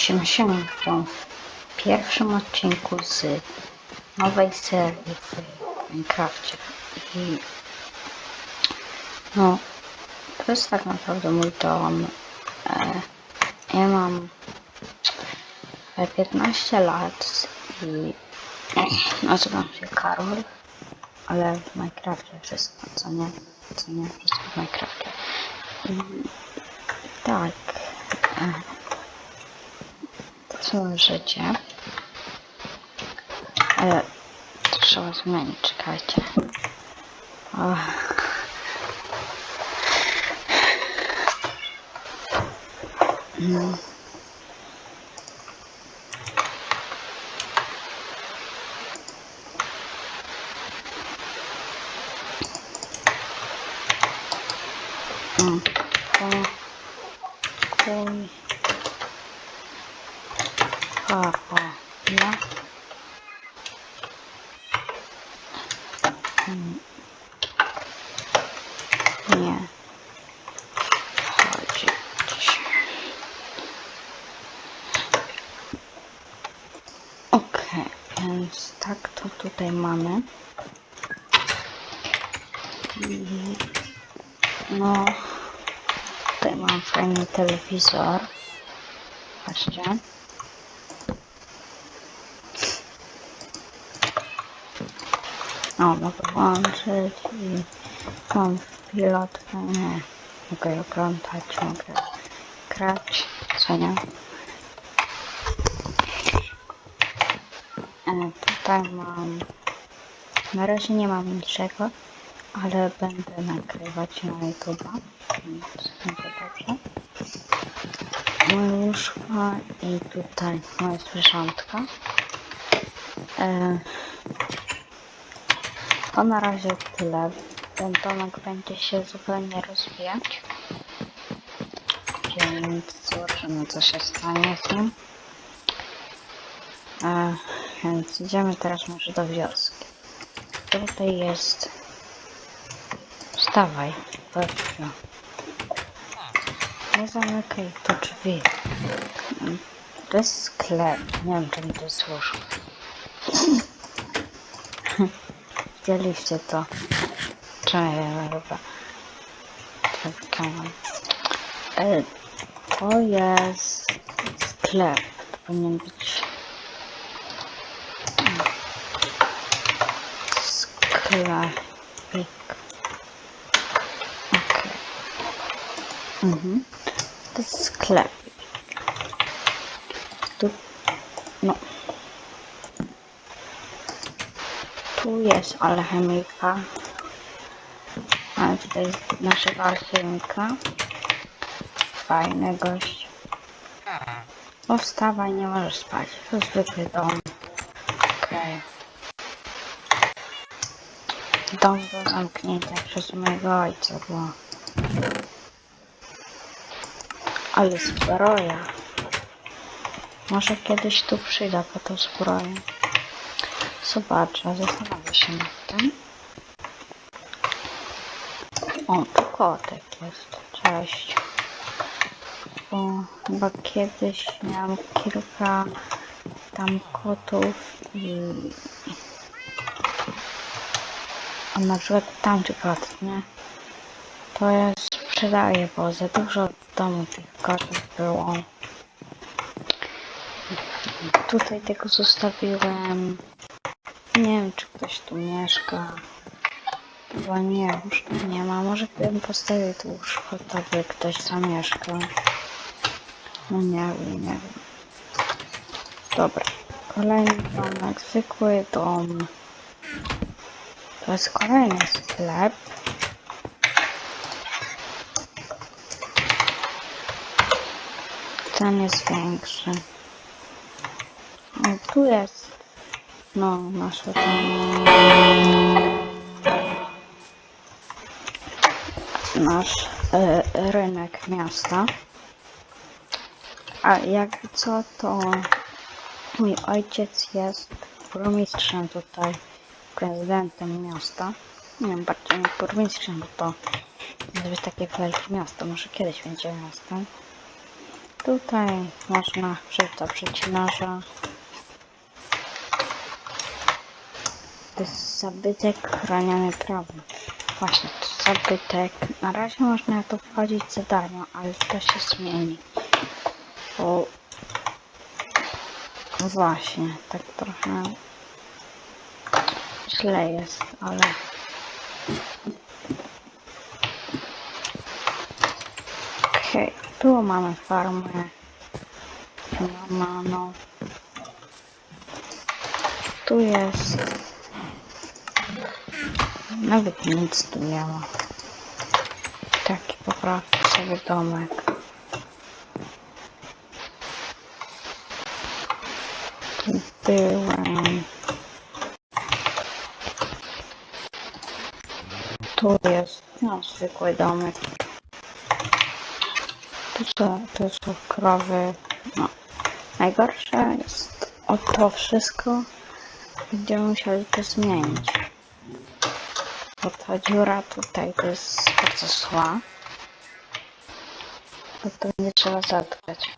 się się w pierwszym odcinku z nowej serii w Minecrafcie i no to jest tak naprawdę mój dom e, ja mam e, 15 lat i nazywam się Karol ale w Minecrafcie wszystko, co nie? Co nie? Wszystko w Minecrafcie. I tak. e, całe życie. Ale trzeba zmienić, czekajcie. O. Mm. Mm. Ko- Kuj. A, o. Mm. Nie. Chodzi. Okej, więc tak to tutaj mamy. No, tutaj mam fajny telewizor. Patrzcie. Mogę włączyć i mam pilotkę. Nie, mogę oglądać, mogę grać, co nie? E, tutaj mam... Na razie nie mam niczego, ale będę nagrywać na YouTube'a, więc będzie dobrze. Moje łóżko i tutaj moja zwierzątka. E, to na razie tyle. Ten domek będzie się zupełnie rozwijać. Więc zobaczymy co się stanie z nim. E, więc idziemy teraz może do wioski. Tutaj jest... Wstawaj, Bertio. Nie zamykaj tu drzwi. To jest sklep. Nie wiem, czym to jest Widzieliście to. Czemu chyba. To jest sklep. Powinien być sklepik. Okej. Mhm. To jest sklep. Tu, no. Tu jest alchemika. A tutaj naszego alchemika. Fajny gość. O, wstawaj, nie możesz spać. To zwykły dom. Okej. Dom był zamknięty przez mojego ojca, bo... Ale zbroja. Może kiedyś tu przyda po tą zbroję. Zobaczę, zastanowię się nad tym. O, tu kotek jest. Cześć. Bo chyba kiedyś miałam kilka tam kotów i... A na przykład tamty kot, nie? To ja sprzedaję, bo za dużo w domu tych kotów było. Tutaj tego zostawiłem. Nie wiem, czy ktoś tu mieszka. Chyba nie, już tu nie ma. Może bym postawił tu łóżko, tak by ktoś zamieszkał. No nie wiem, nie wiem. Dobra. Kolejny domek, zwykły dom. To jest kolejny sklep. Ten jest większy. O, tu jest. No, nasze tam. Nasz e, rynek miasta. A jakby co, to mój ojciec jest burmistrzem tutaj, prezydentem miasta. Nie wiem, bardziej nie burmistrzem, bo to jest takie wielkie miasto, może kiedyś będzie miastem. Tutaj można przyjść do przecinarza. To jest zabytek chroniony prawem. Właśnie, to zabytek. Na razie można tu wchodzić za darmo, ale to się zmieni. Bo... No Właśnie, tak trochę źle jest, ale... Okej, tu mamy farmę. Mano. Tu jest. Nawet nic tu ma. Taki po prostu sobie domek. Byłem. Tu jest no, zwykły domek. Tu są, tu są krowy. No. Najgorsze jest o to wszystko. Będziemy musieli to zmienić. Bo ta dziura tutaj to jest bardzo zła. Bo to nie trzeba zatkać.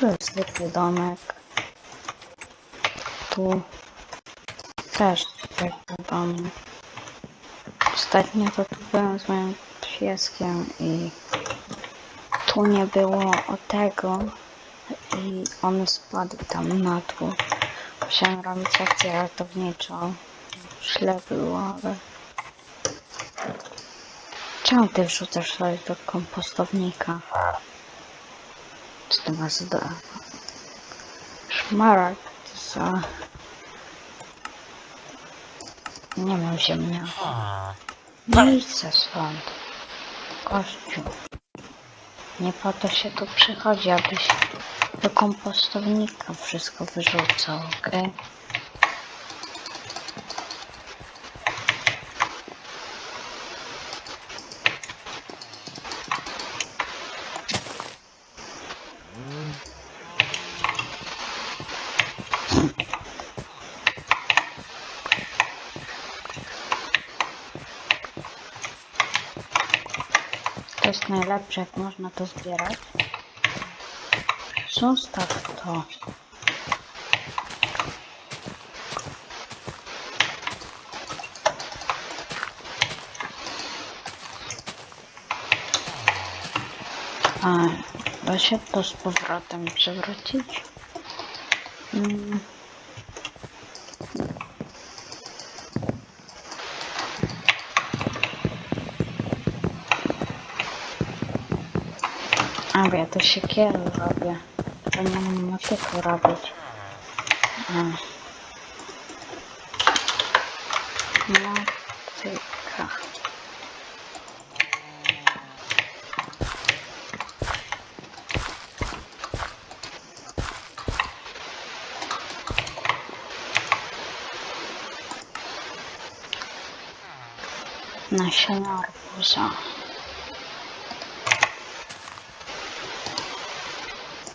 Tu jest zwykły domek. Tu też zwykły domek. Ostatnio to tu byłem z moim pieskiem i tu nie było o tego i on spadł tam na dół. Musiałem robić akcję ratowniczą. Źle było, ale... Czemu ty wrzucasz coś do kompostownika? Co to ma za... Szmarek, to za... Nie mam ziemniaka. Se stąd. Kościół. Nie po to się tu przychodzi, abyś do kompostownika wszystko wyrzucał, okej? To jest najlepsze, jak można to zbierać. Zostaw to. A, da się to z powrotem przewrócić? Mm. A, bo ja to siekierę robię. To nie mam motyku robić. A. Motyka. Nasiona arbuza.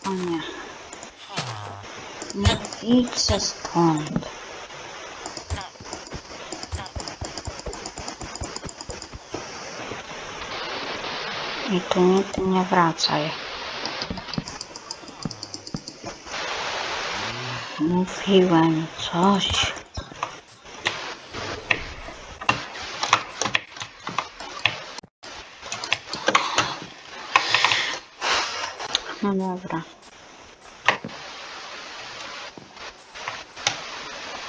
O nie. No idź ze stąd. I tu nigdy nie wracaj. Mówiłem coś. No dobra.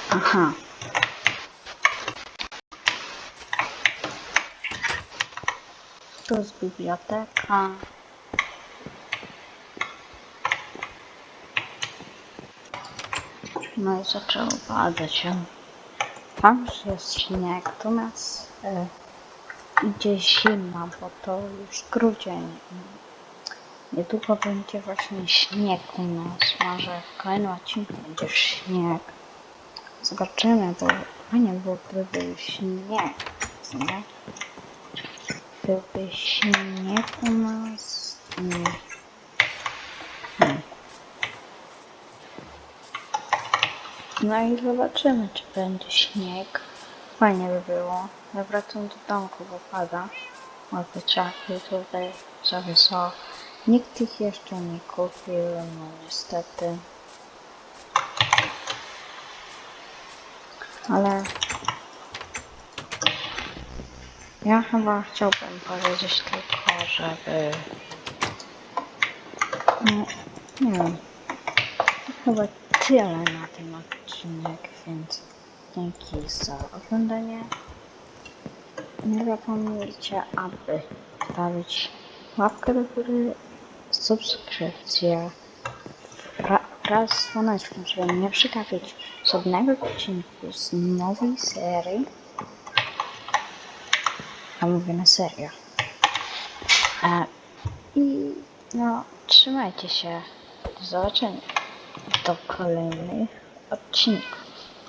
Aha. Tu jest biblioteka. No i zaczęło padać. Tam już jest śnieg, tu nas e, idzie zima, bo to już grudzień. Niedługo będzie właśnie śnieg u nas. Może w kolejnym odcinku będzie śnieg. Zobaczymy, bo fajnie było, gdyby był śnieg. nie? Gdyby śnieg u nas. mm, Hmm. No i zobaczymy, czy będzie śnieg. Fajnie by było. Ja wracam do domku, bo pada. Ładne czapy tutaj sobie są. Nikt ich jeszcze nie kupił, no niestety. Ale ja chyba chciałbym powiedzieć tylko, żeby no, nie chyba tyle na ten odcinek, więc dzięki za oglądanie. Nie zapomnijcie, aby stawić łapkę do góry, subskrypcję ra- wraz z dzwoneczkiem, żeby nie przegapić żadnego odcinku z nowej serii. Mówię na serio. E, I no, trzymajcie się. Do zobaczenia. Do kolejnych odcinków.